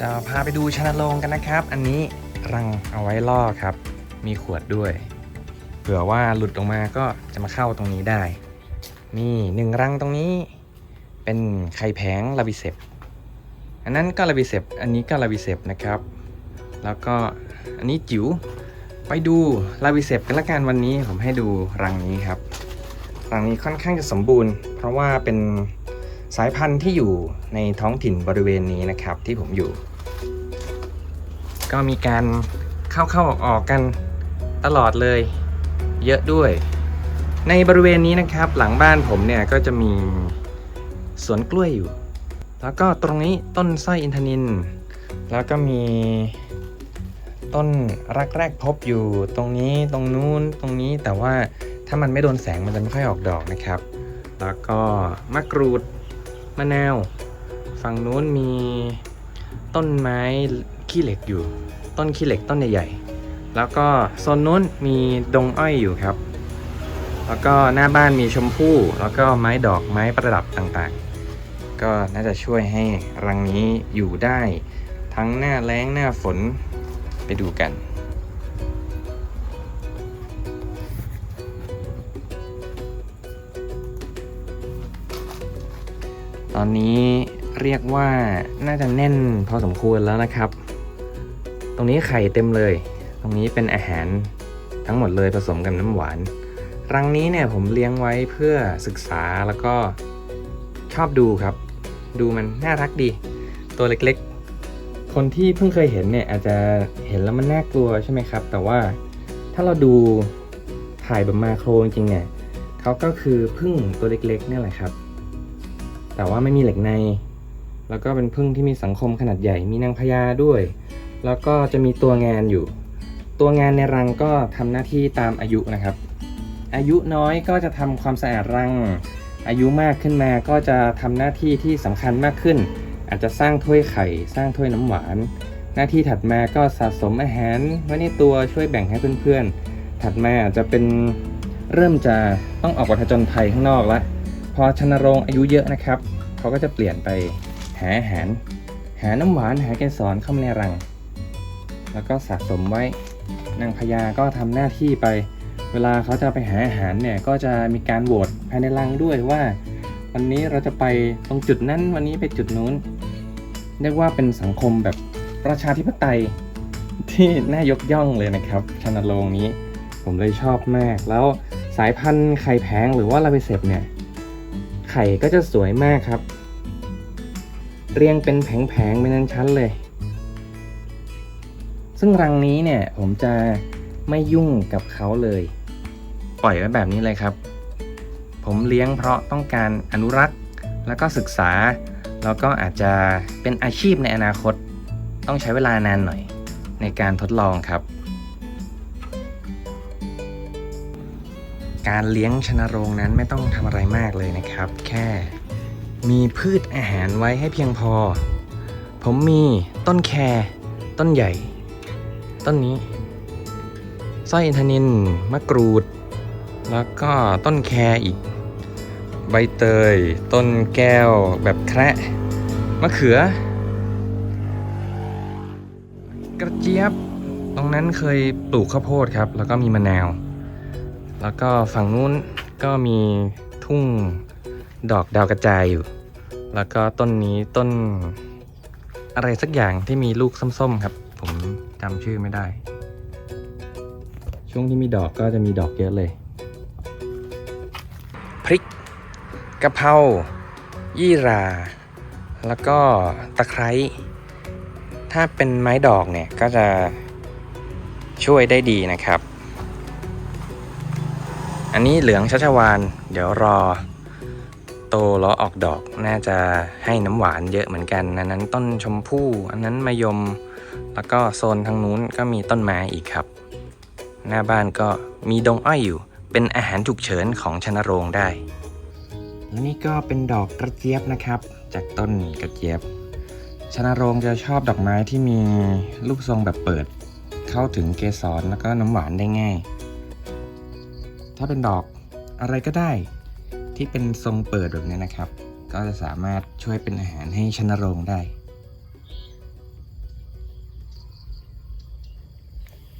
จะพาไปดูชนโรงกันนะครับ อันนี้รังเอาไว้ล่อครับ มีขวดด้วย เผื่อว่าหลุดออกมาก็จะมาเข้าตรงนี้ได้ นี่หนึ่งรังตรงนี้ เป็นไข่แผงลาบิเซปอันนั้นก็ลาบิเซปอันนี้ก็ลาบิเซปนะครับ แล้วก็อันนี้จิ๋วไปดูลาบิเซปกันละกันวันนี้ผมให้ดูรังนี้ครับรังนี้ค่อนข้างจะสมบูรณ์ เพราะว่าเป็น สายพันธุ์ที่อยู่ในท้องถิ่นบริเวณนี้นะครับที่ผมอยู่ ก็มีการเข้าเข้าออกออกๆกันตลอดเลย เยอะด้วย ในบริเวณนี้นะครับ หลังบ้านผมเนี่ยก็จะมีสวนกล้วยอยู่ แล้วก็ตรงนี้ต้นสร้อยอินทนิน แล้วก็มีต้นรักแรกพบอยู่ตรงนี้ตรงนู้นตรงนี้แต่ว่าถ้ามันไม่โดนแสงมันจะไม่ค่อยออกดอกนะครับ แล้วก็มะกรูด มะนาว ฝั่งนู้นมีต้นไม้ขี้เหล็กอยู่ ต้นขี้เหล็กต้นใหญ่ๆ แล้วก็โซนนู้นมีดงอ้อยอยู่ครับ แล้วก็หน้าบ้านมีชมพู่ แล้วก็ไม้ดอกไม้ประดับต่างๆ ก็น่าจะช่วยให้รังนี้อยู่ได้ ทั้งหน้าแล้งหน้าฝนไปดูกัน ตอนนี้เรียกว่าน่าจะแน่นพอสมควรแล้วนะครับ ตรงนี้ไข่เต็มเลย ตรงนี้เป็นอาหารทั้งหมดเลยผสมกับน้ำหวาน รังนี้เนี่ยผมเลี้ยงไว้เพื่อศึกษาแล้วก็ชอบดูครับ ดูมันน่ารักดี ตัวเล็กๆ คนที่เพิ่งเคยเห็นเนี่ยอาจจะเห็นแล้วมันน่ากลัวใช่ไหมครับ แต่ว่าถ้าเราดูถ่ายแบบมาโครจริงๆเนี่ยเขาก็คือพึ่งตัวเล็กๆนี่แหละครับ แต่ว่าไม่มีเหล็กใน แล้วก็เป็นพึ่งที่มีสังคมขนาดใหญ่ มีนางพญาด้วย แล้วก็จะมีตัวงานอยู่ ตัวงานในรังก็ทำหน้าที่ตามอายุนะครับ อายุน้อยก็จะทำความสะอาดรัง อายุมากขึ้นมาก็จะทำหน้าที่ที่สำคัญมากขึ้น อาจจะสร้างถ้วยไข่ สร้างถ้วยน้ำหวาน หน้าที่ถัดมาก็สะสมอาหารไว้ในตัวช่วยแบ่งให้เพื่อนๆ ถัดมาอาจจะเป็นเริ่มจะต้องออกไปผจญภัยข้างนอกละ พอชนโรงอายุเยอะนะครับ เขาก็จะเปลี่ยนไปหาอาหาร หาน้ำหวานหาเกสรเข้ามาในรัง แล้วก็สะสมไว้นางพญาก็ทำหน้าที่ไป เวลาเขาจะไปหาอาหารเนี่ยก็จะมีการโหวตภายในรังด้วยว่า วันนี้เราจะไปตรงจุดนั้นวันนี้ไปจุดนู้นเรียกว่าเป็นสังคมแบบประชาธิปไตยที่น่ายกย่องเลยนะครับชนโรงนี้ ผมเลยชอบมาก แล้วสายพันธุ์ไข่แพงหรือว่าลาเวเซปเนี่ย ไข่ก็จะสวยมากครับ เรียงเป็นแผงๆเป็นชั้นๆเลย ซึ่งรังนี้เนี่ยผมจะไม่ยุ่งกับเขาเลย ปล่อยไว้แบบนี้เลยครับ ผมเลี้ยงเพราะต้องการอนุรักษ์ แล้วก็ศึกษา แล้วก็อาจจะเป็นอาชีพในอนาคต ต้องใช้เวลานานหน่อยในการทดลองครับ การเลี้ยงชนโรงนั้นไม่ต้องทำอะไรมากเลยนะครับ แค่มีพืชอาหารไว้ให้เพียงพอ ผมมีต้นแครต้นใหญ่ ต้นนี้สร้อยอินทนินมะกรูด แล้วก็ต้นแครอีก ใบเตย ต้นแก้วแบบแคระมะเขือ กระเจี๊ยบ ตรงนั้นเคยปลูกข้าวโพดครับ แล้วก็มีมะนาว แล้วก็ฝั่งนู้นก็มีทุ่งดอกดาวกระจายอยู่ แล้วก็ต้นนี้ต้นอะไรสักอย่างที่มีลูกส้มๆครับ ผมจำชื่อไม่ได้ ช่วงที่มีดอกก็จะมีดอกเยอะเลย พริกกะเพรายี่รา แล้วก็ตะไคร้ถ้าเป็นไม้ดอกเนี่ยก็จะช่วยได้ดีนะครับ อันนี้เหลืองชัชวาน เดี๋ยวรอ โตแล้วออกดอกน่าจะให้น้ำหวานเยอะเหมือนกันอันนั้นต้นชมพู่อันนั้นมะยม แล้วก็โซนทางนู้นก็มีต้นไม้อีกครับ หน้าบ้านก็มีดงอ้อยอยู่ เป็นอาหารฉุกเฉินของชนโรงได้และนี่ก็เป็นดอกกระเจี๊ยบนะครับ จากต้นกระเจี๊ยบชนโรงจะชอบดอกไม้ที่มีรูปทรงแบบเปิด เข้าถึงเกสรแล้วก็น้ำหวานได้ง่าย ถ้าเป็นดอกอะไรก็ได้ ที่เป็นทรงเปิดแบบนี้นะครับ ก็จะสามารถช่วยเป็นอาหารให้ชนโรงได้